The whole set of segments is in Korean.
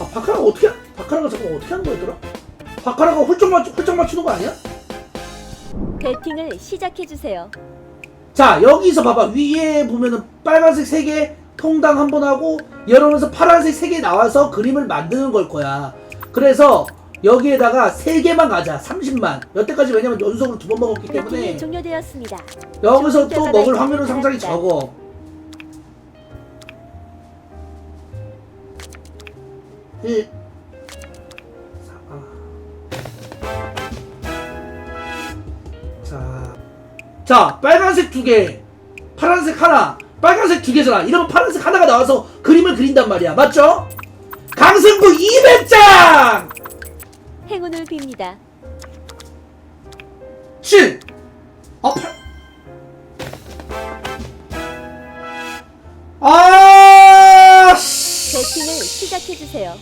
아 바카라가 어떻게 바카라가 잠깐 어떻게 하는 거였더라? 바카라가 훌쩍 맞 훌쩍 맞추는 거 아니야? 배팅을 시작해 주세요. 자 여기서 봐봐 위에 보면은 빨간색 3개 통당 한 번 하고 이러면서 파란색 3개 나와서 그림을 만드는 걸 거야 그래서 여기에다가 3개만 가자 30만 여태까지 왜냐면 연속으로 두 번 먹었기 때문에 배팅이 종료되었습니다. 여기서 또 먹을 확률은 상당히. 적어 1 자, 자 빨간색 두 개, 파란색 하나, 빨간색 두 개잖아. 이러면 파란색 하나가 나와서 그림을 그린단 말이야. 맞죠? 강승구 200장! 행운을 빕니다. 7! 배팅을 시작해 주세요.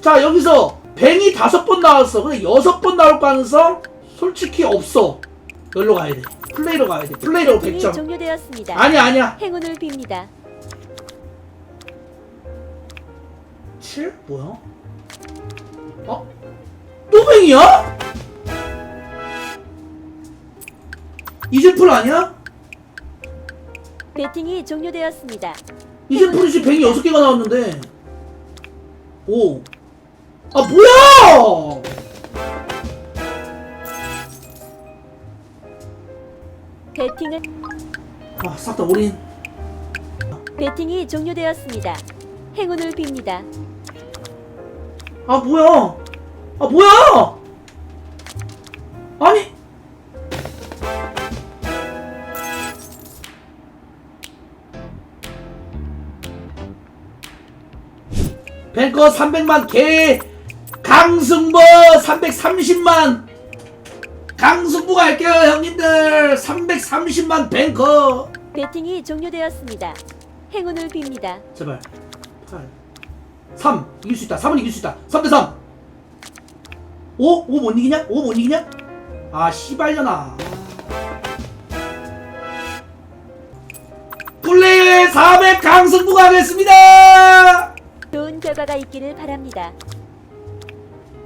자, 여기서 뱅이 다섯 번 나왔어. 근데 여섯 번 나올 가능성 솔직히 없어. 여기로 가야 돼. 플레이로 가야 돼. 플레이로 배팅이 100점. 종료되었습니다. 아니야, 아니야. 행운을 빕니다. 7? 뭐야? 어? 또 뱅이야? 이젠풀 아니야? 배팅이 종료되었습니다. 이젠풀이지 뱅이 6개가 나왔는데 오. 아 뭐야! 배팅은 아 싹 다 올인 배팅이 종료되었습니다. 행운을 빕니다. 아 뭐야 아 뭐야 뱅커 300만 개 강승보 330만 강승부가 할게요 형님들 330만 뱅커 배팅이 종료되었습니다. 행운을 빕니다. 제발 8 3 이길 수 있다 3은 이길 수 있다 3대 3 5? 5 못 이기냐? 5 못 이기냐? 아 씨발려나 플레이어의 400 강승부가 하겠습니다 결과가 있기를 바랍니다.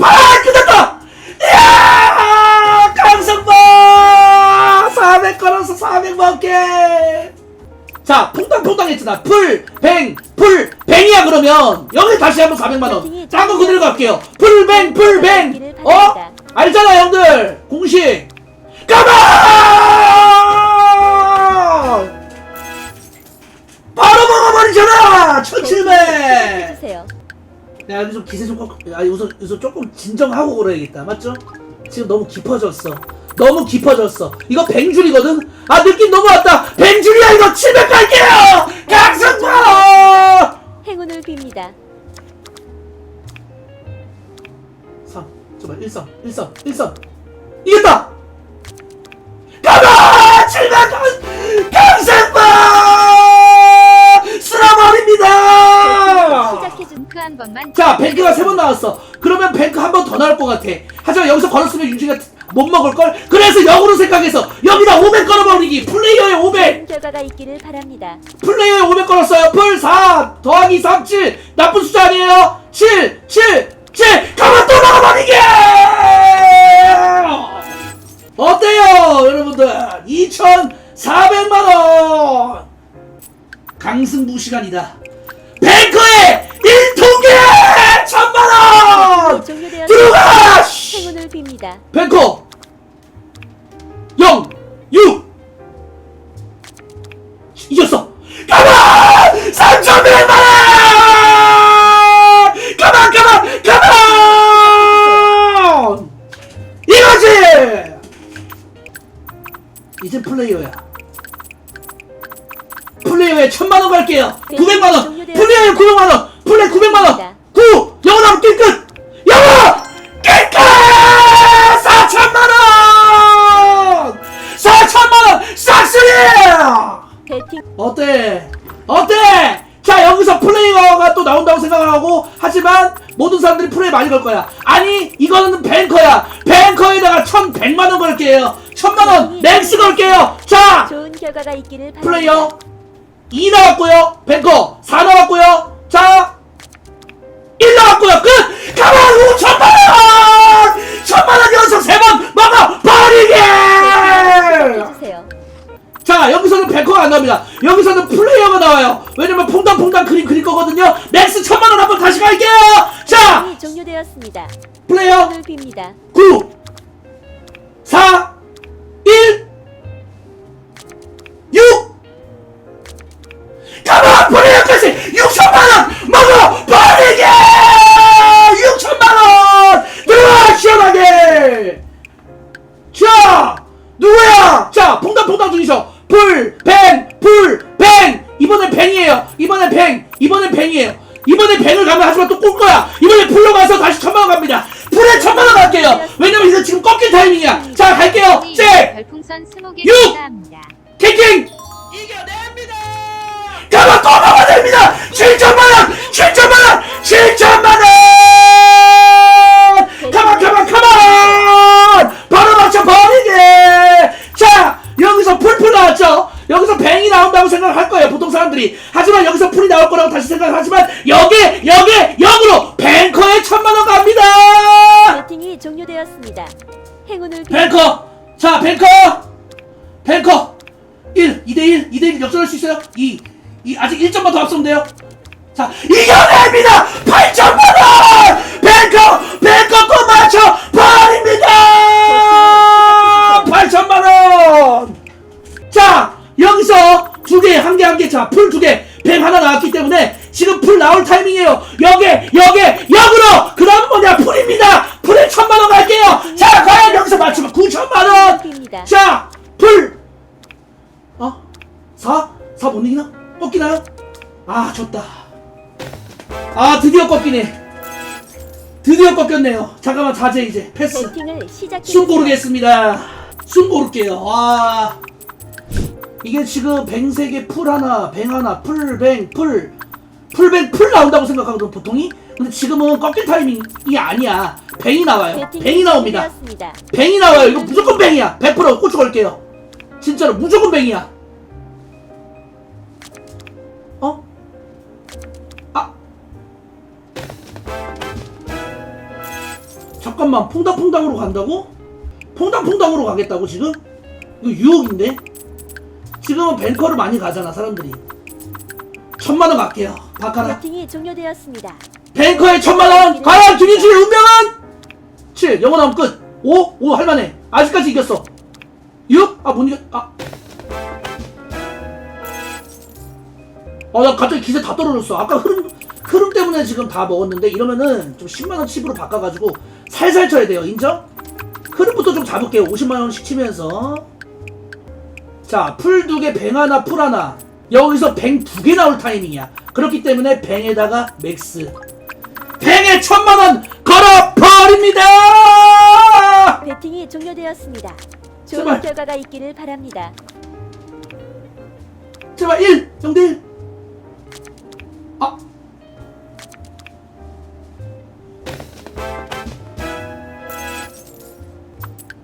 아 끝났다 이야 강승부 400 걸어서 400 먹게 자 퐁당퐁당 했잖아 풀 뱅 풀 뱅이야 그러면 여기 다시 한번 400만원 딴거 그대로 갈게요 풀 뱅 풀 뱅 어? 알잖아 형들 공식 가만 바로 먹어버리잖아 천칠백 시작해 주세요. 내가 여기서 기세 좀 꺾, 아 여기서, 여기서 조금 진정하고 그래야겠다. 맞죠? 지금 너무 깊어졌어. 너무 깊어졌어. 이거 뱅줄이거든? 아 느낌 너무 왔다. 뱅줄이야 이거. 700 갈게요! 강승부 행운을 빕니다. 3 제발 1선 1선 1선 이겼다! 가라 700 한 번만 자, 뱅크가 세 번 나왔어. 그러면 뱅크 한 번 더 나올 것 같아. 하지만 여기서 걸었으면 윤지가 못 먹을 걸? 그래서 역으로 생각해서 여기다 500 걸어버리기. 플레이어의 500. 좋은 결과가 있기를 바랍니다. 플레이어의 500 걸었어요. 풀 4 더하기 3, 7. 나쁜 숫자 아니에요? 7, 7, 7. 가만 또 먹어버리기! 어때요, 여러분들? 2,400만 원! 강승부 시간이다. 뱅크의 1통계! 천만원! 종료되었습니다. 들어가! 씨! 행운을 빕니다. 뱅커 0 6 이겼어 어때? 어때? 자 여기서 플레이어가 또 나온다고 생각을 하고 하지만 모든 사람들이 플레이 많이 걸 거야. 아니 이거는 뱅커야. 뱅커에다가 1100만원 걸게요. 1000만원 맥스 걸게요. 자 좋은 결과가 있기를 플레이어 2 나왔고요. 뱅커 4 나왔고요. 자1 나왔고요. 끝! 가만! 후 1000만 원! 1000만원 연속 3번! 나와요. 왜냐면 퐁당퐁당 그림 그릴 거거든요. 맥스 천만 원 한번 다시 갈게요. 자, 배팅이 종료되었습니다. 플레이어 빕니다. 9 4 자 이겨냅니다 8점만원 뱅커 뱅커 또 맞춰 버립니다 8천만원 자 여기서 두 개 한 개 한 개 자 풀 두 개 뱅 하나 나왔기 때문에 지금 풀 나올 타이밍이에요 여기 여기 역으로 그 다음은 뭐냐 풀입니다 풀에 천만원 갈게요 자 과연 여기서 맞추면 9천만원 빕니다. 자, 풀! 어? 4? 4못 이기나? 꺾이나요? 아, 졌다. 아, 드디어 꺾이네. 드디어 꺾였네요. 잠깐만, 자제 이제. 패스. 배팅을 시작해 숨 고르겠습니다. 숨 고를게요. 와. 이게 지금 뱅세 개, 풀 하나, 뱅 하나, 풀, 뱅, 풀. 풀뱅, 풀 나온다고 생각하거든, 보통이? 근데 지금은 꺾일 타이밍이 아니야. 뱅이 나와요. 배팅이 뱅이 나옵니다. 뱅이 나와요. 이거 무조건 뱅이야. 100% 고추 걸게요. 진짜로 무조건 뱅이야. 어? 잠깐만. 퐁당퐁당으로 간다고? 퐁당퐁당으로 가겠다고 지금? 이거 유혹인데? 지금은 뱅커를 많이 가잖아 사람들이. 천만 원 갈게요. 바카라. 배팅이 종료되었습니다. 뱅커의 천만 원. 과연 김인수의 운명은? 7 영어 나오면 끝 5 5 할만해 아직까지 이겼어 6 아못 이겼 아 어, 나 갑자기 기세 다 떨어졌어. 아까 흐름, 흐름 때문에 지금 다 먹었는데, 이러면은 좀 10만원 칩으로 바꿔가지고 살살 쳐야 돼요. 인정? 흐름부터 좀 잡을게요. 50만원씩 치면서. 자, 풀 두 개, 뱅 하나, 풀 하나. 여기서 뱅 두 개 나올 타이밍이야. 그렇기 때문에 뱅에다가 맥스. 뱅에 천만원 걸어버립니다! 배팅이 종료되었습니다. 좋은 제발. 결과가 있기를 바랍니다. 제발 1! 0대 1!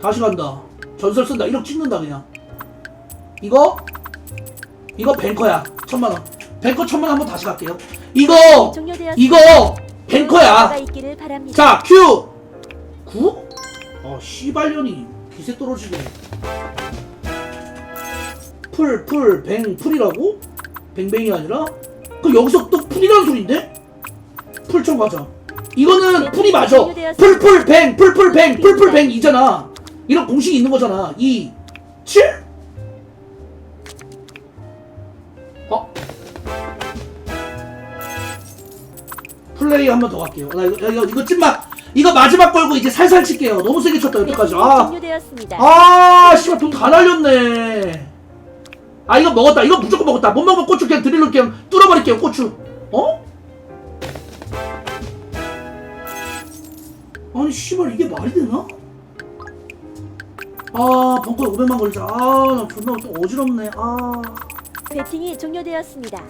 다시 간다. 전설 쓴다. 1억 찍는다, 그냥. 이거? 이거 뱅커야. 천만 원. 뱅커 천만 원 한번 다시 갈게요. 이거! 이거! 뱅커야! 바랍니다. 자, 큐! 9? 어, 씨발년이 기세 떨어지네. 풀, 풀, 뱅, 풀이라고? 뱅뱅이 아니라? 그럼 여기서 또 풀이라는 소린데? 풀청 가자. 이거는 풀이 맞아. 풀, 풀, 뱅, 풀, 풀, 뱅, 풀, 풀, 뱅 이잖아. 이런 공식이 있는 거잖아. 2, 7? 어? 플레이 한 번 더 갈게요. 나 이거, 이거, 이거 찐막. 이거 마지막 걸고 이제 살살 칠게요. 너무 세게 쳤다, 여태까지. 아. 종료되었습니다. 아, 씨발 돈 다 날렸네. 아, 이거 먹었다. 이거 무조건 먹었다. 못 먹으면 고추 그냥 드릴로 그냥 뚫어버릴게요, 고추. 어? 아니, 씨발 이게 말이 되나? 아, 벙커에 500만 걸리자. 아, 나 존나 좀 어지럽네. 아. 배팅이 종료되었습니다.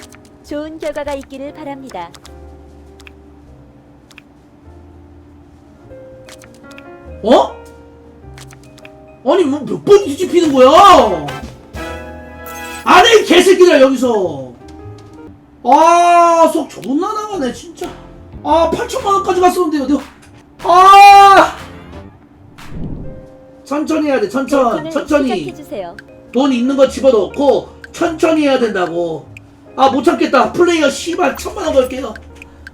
좋은 결과가 있기를 바랍니다. 어? 아니 뭐 몇 번 뒤집히는 거야? 안해 이 개새끼들아 여기서 아속 존나 나가네 진짜 아 8천만 원까지 갔었는데 어디 아 천천히 해야 돼 천천 배팅을 천천히 시작해 주세요. 돈 있는 거 집어넣고 천천히 해야 된다고 아 못 참겠다 플레이어 씨발 천만 원 걸게요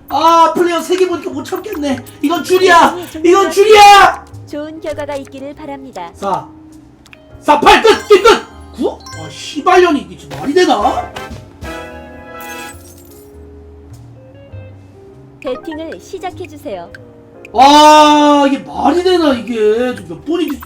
아 플레이어 세 개 보니까 못 참겠네 이건 줄이야 이건 줄이야 좋은 결과가 있기를 바랍니다. 4 4 8 끝! 끝! 끝! 9? 아 씨발년이 이게 지금 말이 되나? 배팅을 시작해 주세요. 아 이게 말이 되나 이게 몇 번이지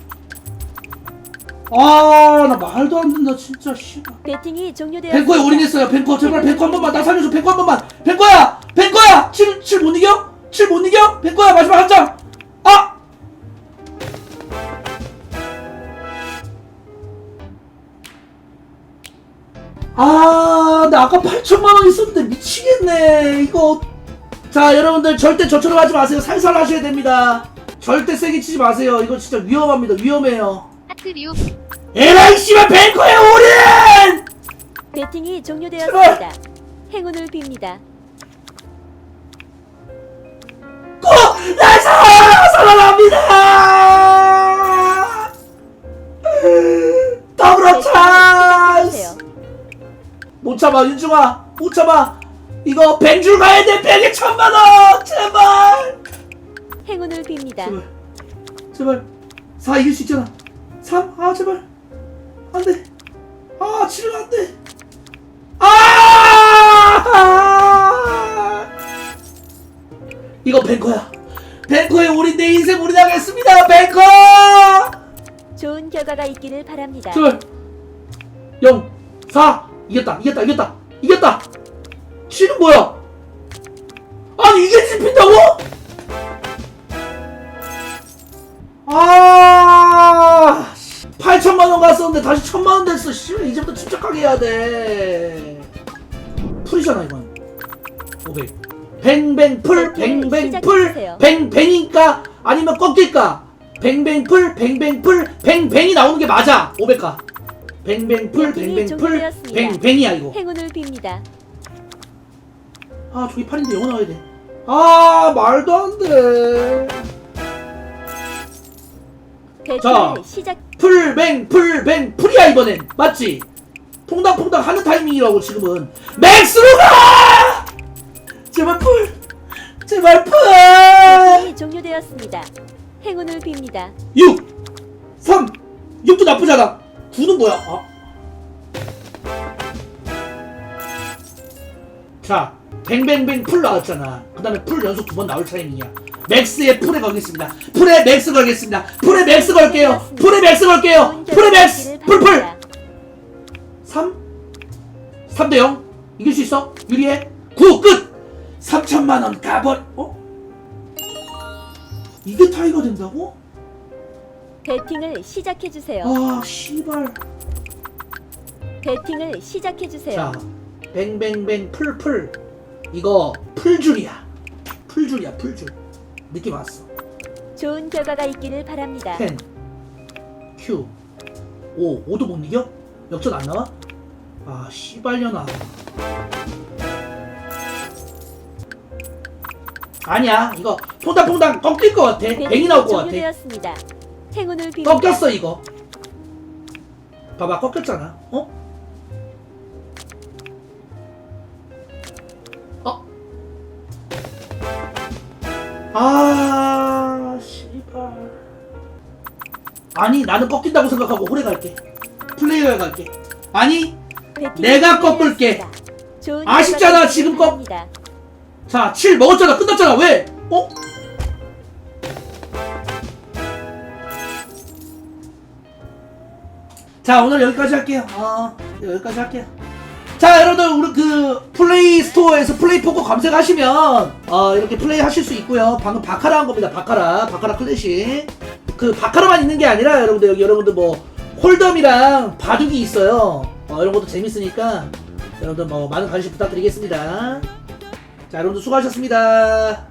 아 나 말도 안 된다 진짜 씨발 배팅이 종료되었습니다. 뱅커에 올인했어요 뱅커 제발 뱅커 한 번만 나 살려줘 뱅커 한 번만 뱅커야 뱅커야 7, 7 못 이겨? 7 못 이겨? 뱅커야 마지막 한 장 아! 아, 나 아까 8천만 원 있었는데 미치겠네. 이거. 자, 여러분들 절대 저처럼 하지 마세요. 살살 하셔야 됩니다. 절대 세게 치지 마세요. 이거 진짜 위험합니다. 위험해요. 하트류 에라이 씨발 뱅커에 올인! 배팅이 종료되었습니다. 행운을 빕니다. 꼭 나이스 살아납니다! 더블어 찬스. 못 참아 윤중아. 못 참아. 이거 뱅줄 가야 돼. 뱅에 천만원! 제발! 행운을 빕니다. 제발. 제발. 4 이길 수 있잖아 3 아 제발. 안 돼. 아 7은 안 돼. 아! 이거 뱅커야. 뱅커에 우리 내 인생 우리 나겠습니다 뱅커! 좋은 결과가 있기를 바랍니다. 제발. 0 4 이겼다 이겼다 이겼다 이겼다. 7은 뭐야? 아니 이게 집힌다고? 8천만원 갔었는데 다시 천만 원 됐어. 씨 이제부터 침착하게 해야 돼. 풀이잖아 이건. 500 뱅뱅 풀 뱅뱅 풀 뱅뱅인가? 아니면 꺾일까? 뱅뱅 풀 뱅뱅 풀 뱅뱅이 나오는 게 맞아. 500가 뱅뱅 풀 뱅뱅 풀 뱅뱅이야 이거. 행운을 빕니다. 아 저기 8인데 영어 나와야 돼 아 말도 안 돼. 자. 배팅을 시작. 풀뱅 풀뱅 풀이야 이번엔 맞지? 퐁당퐁당 하는 타이밍이라고 지금은 맥스로 가! 제발 풀 제발 풀 배팅이 종료되었습니다. 행운을 빕니다. 6 3 6도 나쁘잖아 9는 뭐야 아. 자 뱅뱅뱅 풀 나왔잖아 그 다음에 풀 연속 두 번 나올 타이밍이야 맥스에 풀에 걸겠습니다. 풀에 맥스 걸겠습니다. 풀에 맥스 걸게요. 풀에 맥스 걸게요. 풀에 맥스. 풀풀. 바랍니다. 3 3대 0 이길 수 있어? 유리해? 9 끝! 3천만 원 가벌 어? 이게 타이가 된다고? 배팅을 시작해 주세요. 아 씨발. 배팅을 시작해 주세요. 자 뱅뱅뱅 풀풀. 이거 풀줄이야. 풀줄이야 풀줄 느낌 왔어 좋은 결과가 있기를 바랍니다. 10 Q 5 5도 못 이겨? 역전 안 나와? 아 씨발려나 아니야 이거 퐁당퐁당 꺾일 것 같아 뱅이 나올 것 같아 종료되었습니다. 행운을 빕니다. 꺾였어 이거 봐봐 꺾였잖아 어? 어? 아 씨발 아니 나는 꺾인다고 생각하고 오래 갈게 플레이어에 갈게 아니 내가 꺾을게. 아쉽잖아, 지금 꺾-. 자, 7 먹었잖아. 끝났잖아. 왜? 어? 자, 오늘 여기까지 할게요. 어, 여기까지 할게요. 자, 여러분들, 우리 그, 플레이 스토어에서 플레이 포커 검색하시면, 어, 이렇게 플레이 하실 수 있고요. 방금 바카라 한 겁니다. 바카라. 바카라 클래식. 그, 바카라만 있는 게 아니라, 여러분들, 여기 여러분들 뭐, 홀덤이랑 바둑이 있어요. 어, 이런 것도 재밌으니까, 여러분들 뭐, 많은 관심 부탁드리겠습니다. 자, 여러분들 수고하셨습니다.